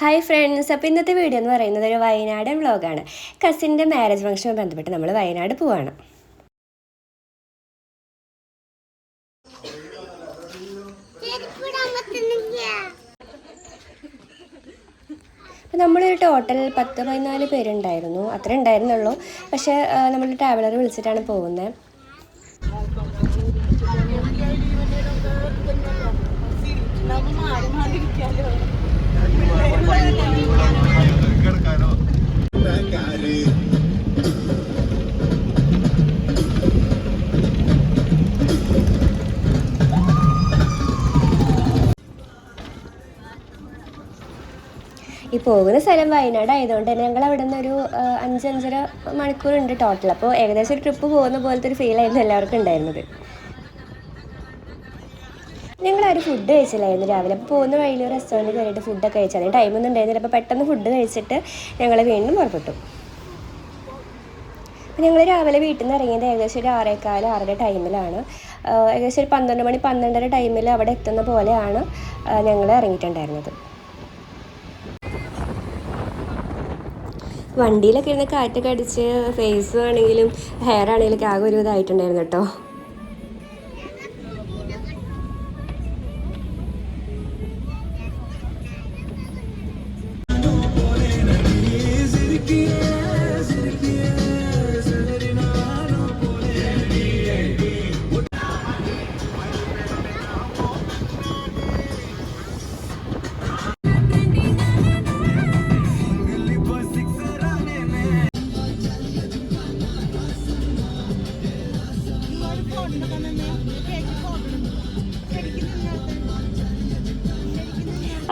Hi friends അപ്പോൾ ഇന്നത്തെ video എന്ന് പറയുന്നത് ഒരു വയനാടൻ വ്ളോഗാണ് കസിന്റെ മാരേജ് ഫംഗ്ഷനുമായി ബന്ധപ്പെട്ട് നമ്മൾ വയനാട് പോവാണ്. നമ്മളൊരു ടോട്ടൽ പത്ത് പതിനാല് പേരുണ്ടായിരുന്നു. അത്ര ഉണ്ടായിരുന്നുള്ളൂ. പക്ഷേ നമ്മൾ ട്രാവലർ വിളിച്ചിട്ടാണ് പോകുന്നത് ഈ പോകുന്ന സ്ഥലം വയനാട് ആയതുകൊണ്ട് തന്നെ ഞങ്ങൾ അവിടെ നിന്ന് ഒരു അഞ്ചഞ്ചര മണിക്കൂറുണ്ട് ടോട്ടൽ അപ്പോൾ ഏകദേശം ഒരു ട്രിപ്പ് പോകുന്ന പോലത്തെ ഒരു ഫീൽ ആയിരുന്നു എല്ലാവർക്കും ഉണ്ടായിരുന്നത്. ഞങ്ങൾ ഒരു ഫുഡ് കഴിച്ചില്ലായിരുന്നു രാവിലെ. അപ്പോൾ പോകുന്ന വഴിയിൽ റെസ്റ്റോറന്റ് കയറിയിട്ട് ഫുഡൊക്കെ കഴിച്ചാൽ ടൈമൊന്നും ഉണ്ടായിരുന്നില്ല. അപ്പോൾ പെട്ടെന്ന് ഫുഡ് കഴിച്ചിട്ട് ഞങ്ങൾ വീണ്ടും പുറപ്പെട്ടു. അപ്പോൾ ഞങ്ങൾ രാവിലെ വീട്ടിൽ നിന്ന് ഇറങ്ങിയത് ഏകദേശം ഒരു ആറേക്കാൽ ആറര ടൈമിലാണ് ഏകദേശം ഒരു പന്ത്രണ്ട് മണി പന്ത്രണ്ടര ടൈമിൽ അവിടെ എത്തുന്ന പോലെയാണ് ഞങ്ങൾ ഇറങ്ങിയിട്ടുണ്ടായിരുന്നത്. വണ്ടിയിലൊക്കെ ഇരുന്ന് കാറ്റൊക്കെ അടിച്ച് ഫേസ് ആണെങ്കിലും ഹെയർ ആണെങ്കിലും ആകെ ഒരു ഇതായിട്ടുണ്ടായിരുന്നു കേട്ടോ.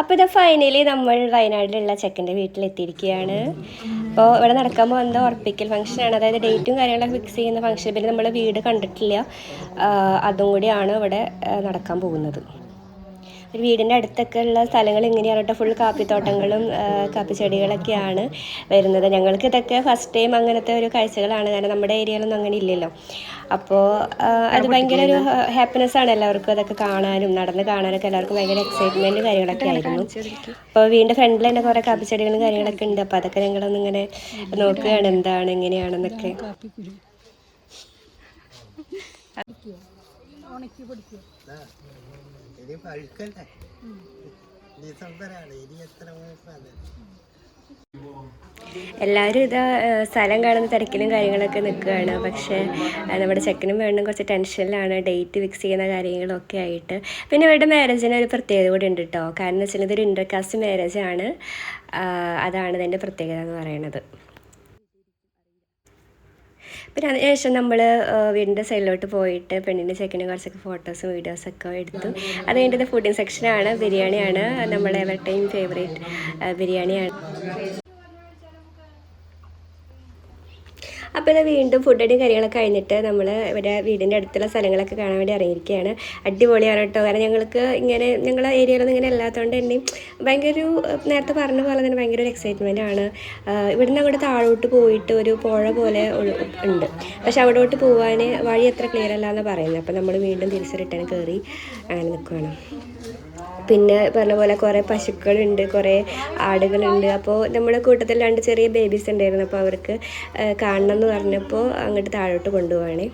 അപ്പോൾ ഇത് ഫൈനലി നമ്മൾ വയനാട്ടിലുള്ള ചെക്കന്റെ വീട്ടിലെത്തിയിരിക്കുകയാണ്. അപ്പോൾ ഇവിടെ നടക്കാൻ പോകുന്നത് ഉറപ്പിക്കൽ ആണ്. അതായത് ഡേറ്റും കാര്യങ്ങളൊക്കെ ഫിക്സ് ചെയ്യുന്ന ഫംഗ്ഷൻ പിന്നെ നമ്മൾ വീട് കണ്ടിട്ടില്ല. അതും കൂടിയാണ് ഇവിടെ നടക്കാൻ പോകുന്നത്. ഒരു വീടിന്റെ അടുത്തൊക്കെ ഉള്ള സ്ഥലങ്ങൾ ഇങ്ങനെയാണ് കേട്ടോ. ഫുൾ കാപ്പിത്തോട്ടങ്ങളും കാപ്പി ചെടികളൊക്കെയാണ് വരുന്നത്. ഞങ്ങൾക്ക് ഇതൊക്കെ ഫസ്റ്റ് ടൈം അങ്ങനത്തെ ഒരു കാഴ്ചകളാണ്. കാരണം നമ്മുടെ ഏരിയയിലൊന്നും അങ്ങനെ ഇല്ലല്ലോ. അപ്പോൾ അത് ഭയങ്കര ഒരു ഹാപ്പിനെസ് ആണ് എല്ലാവർക്കും അതൊക്കെ കാണാനും നടന്ന് കാണാനൊക്കെ എല്ലാവർക്കും ഭയങ്കര എക്സൈറ്റ്മെന്റ് കാര്യങ്ങളൊക്കെ ആയിരുന്നു. അപ്പോൾ വീടിന്റെ ഫ്രണ്ടിൽ തന്നെ കുറേ കാപ്പിച്ചെടികളും കാര്യങ്ങളൊക്കെ ഉണ്ട്. അപ്പോൾ അതൊക്കെ ഞങ്ങളൊന്ന് ഇങ്ങനെ നോക്കുകയാണ് എന്താണ് എങ്ങനെയാണെന്നൊക്കെ. ഇനി പഴുക്കല്ലേ ഡിസംബറാണ് ഇനി എത്ര മാസമാണ് എല്ലാവരും ഇതാ സ്ഥലം കാണുന്ന തിരക്കിലും കാര്യങ്ങളൊക്കെ നിൽക്കുകയാണ്. പക്ഷേ നമ്മുടെ ചെക്കനും വേണ്ടും കുറച്ച് ടെൻഷനിലാണ് ഡേറ്റ് ഫിക്സ് ചെയ്യുന്ന കാര്യങ്ങളൊക്കെ ആയിട്ട്. പിന്നെ ഇവരുടെ മാരേജിന് ഒരു പ്രത്യേകത കൂടി ഉണ്ട് കേട്ടോ കാരണം എന്ന് വെച്ചാൽ ഇതൊരു ഇന്റർകാസ്റ്റ് മാരേജാണ് അതാണ് ഇതിന്റെ പ്രത്യേകത എന്ന് പറയുന്നത്. പിന്നെ അതിനുശേഷം നമ്മൾ വീടിന്റെ സൈഡിലോട്ട് പോയിട്ട് പെണ്ണിന്റെ ചെക്കന് കുറച്ചൊക്കെ ഫോട്ടോസും വീഡിയോസൊക്കെ എടുത്തു. അത് കഴിഞ്ഞിട്ട് ഫുഡിങ് സെക്ഷനാണ് ബിരിയാണിയാണ്. നമ്മളെ എവർ ടൈം ഫേവറേറ്റ് ബിരിയാണിയാണ്. അപ്പോൾ ഇത് വീണ്ടും ഫുഡ് അടിയും കാര്യങ്ങളൊക്കെ കഴിഞ്ഞിട്ട് നമ്മൾ ഇവിടെ വീടിന്റെ അടുത്തുള്ള സ്ഥലങ്ങളൊക്കെ കാണാൻ വേണ്ടി ഇറങ്ങിയിരിക്കുകയാണ്. അടിപൊളിയാണ് കേട്ടോ. കാരണം ഞങ്ങൾക്ക് ഇങ്ങനെ ഞങ്ങളുടെ ഏരിയയിലൊന്നും ഇങ്ങനെ അല്ലാത്തതുകൊണ്ട് തന്നെ ഭയങ്കര ഒരു നേരത്തെ പറഞ്ഞ പോലെ തന്നെ ഭയങ്കര ഒരു എക്സൈറ്റ്മെന്റ് ആണ്. ഇവിടുന്ന് അങ്ങോട്ട് താഴോട്ട് പോയിട്ട് ഒരു പുഴ പോലെ ഉണ്ട്. പക്ഷെ അവിടോട്ട് പോകാൻ വഴി അത്ര ക്ലിയർ അല്ല എന്ന് പറയുന്നത്. അപ്പോൾ നമ്മൾ വീണ്ടും തിരിച്ച് റിട്ടേൺ കയറി അങ്ങനെ നിൽക്കുകയാണ്. പിന്നെ പറഞ്ഞ പോലെ കുറേ പശുക്കളുണ്ട് കുറേ ആടുകളുണ്ട്. അപ്പോൾ നമ്മുടെ കൂട്ടത്തിൽ രണ്ട് ചെറിയ ബേബീസ് ഉണ്ടായിരുന്നു. അപ്പോൾ അവർക്ക് കാണണം എന്ന് പറഞ്ഞപ്പോൾ അങ്ങോട്ട് താഴോട്ട് കൊണ്ടുപോവാണേ.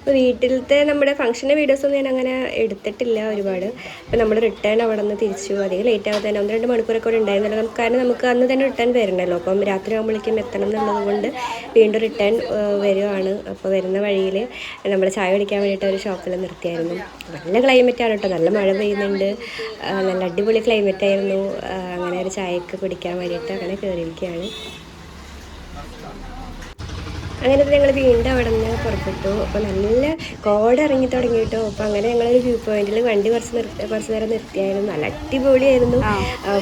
അപ്പോൾ വീട്ടിലത്തെ നമ്മുടെ ഫംഗ്ഷന്റെ വീഡിയോസൊന്നും ഞാൻ അങ്ങനെ എടുത്തിട്ടില്ല ഒരുപാട്. അപ്പോൾ നമ്മൾ റിട്ടേൺ അവിടെ നിന്ന് തിരിച്ചു. അധികം ലേറ്റ് ആവാതെ തന്നെ ഒന്ന് രണ്ട് മണിക്കൂറൊക്കെ അവിടെ ഉണ്ടായിരുന്നല്ലോ. നമുക്ക് കാരണം നമുക്ക് അന്ന് തന്നെ റിട്ടേൺ വരണമല്ലോ അപ്പം രാത്രി ആകുമ്പോഴേക്കും എത്തണം എന്നുള്ളത് കൊണ്ട് വീണ്ടും റിട്ടേൺ വരുവാണ്. അപ്പോൾ വരുന്ന വഴിയിൽ നമ്മൾ ചായ കുടിക്കാൻ വേണ്ടിയിട്ട് ഒരു ഷോപ്പിൽ നിർത്തിയായിരുന്നു. നല്ല ക്ലൈമറ്റ് ആണ് കേട്ടോ. നല്ല മഴ പെയ്യുന്നുണ്ട്. നല്ല അടിപൊളി ക്ലൈമറ്റ് ആയിരുന്നു. അങ്ങനെ ഒരു ചായയൊക്കെ കുടിക്കാൻ വേണ്ടിയിട്ട് അങ്ങനെ കയറിയിരിക്കുകയാണ് അങ്ങനെ ഞങ്ങൾ വീണ്ടും അവിടെ നിന്ന് പുറപ്പെട്ടു. അപ്പോൾ നല്ല കോട ഇറങ്ങി തുടങ്ങി കേട്ടോ അപ്പോൾ അങ്ങനെ ഞങ്ങളൊരു വ്യൂ പോയിന്റിൽ വണ്ടി കുറച്ച് നിർത്തി കുറച്ച് നേരം നിർത്തിയായിരുന്നു. നല്ല അടിപൊളിയായിരുന്നു.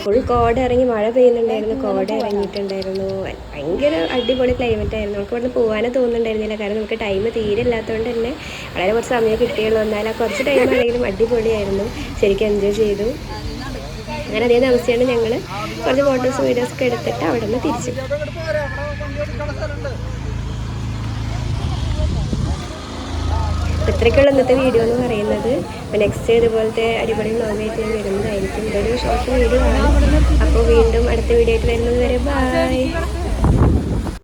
ഫുൾ കോട ഇറങ്ങി മഴ പെയ്യുന്നുണ്ടായിരുന്നു. കോട ഇറങ്ങിയിട്ടുണ്ടായിരുന്നു. ഭയങ്കര അടിപൊളി ക്ലൈമറ്റ് ആയിരുന്നു. നമുക്ക് ഇവിടുന്ന് പോകാനേ തോന്നുന്നുണ്ടായിരുന്നില്ല. കാരണം നമുക്ക് ടൈം തീരെ ഇല്ലാത്തതുകൊണ്ട് തന്നെ വളരെ കുറച്ച് സമയം കിട്ടിയുള്ളൂ. എന്നാൽ ആ കുറച്ച് ടൈം ആണെങ്കിലും അടിപൊളിയായിരുന്നു. ശരിക്കും എൻജോയ് ചെയ്തു. അങ്ങനെ അതേ ദിവസമാണ് ഞങ്ങൾ കുറച്ച് ഫോട്ടോസ് വീഡിയോസ് ഒക്കെ എടുത്തിട്ട് അവിടെ നിന്ന് തിരിച്ചു. ഇത്രയൊക്കെയുള്ള ഇന്നത്തെ വീഡിയോ എന്ന് പറയുന്നത്. അപ്പോൾ നെക്സ്റ്റ് ഇതുപോലത്തെ അടിപൊളി വ്ലോഗായിട്ട് ഞാൻ വരുന്നതായിരിക്കും. ഇതൊരു ഷോർട്ട് വീഡിയോ ആണ്. അപ്പോൾ വീണ്ടും അടുത്ത വീഡിയോ ആയിട്ട് വരുന്നത് വരെ ബൈ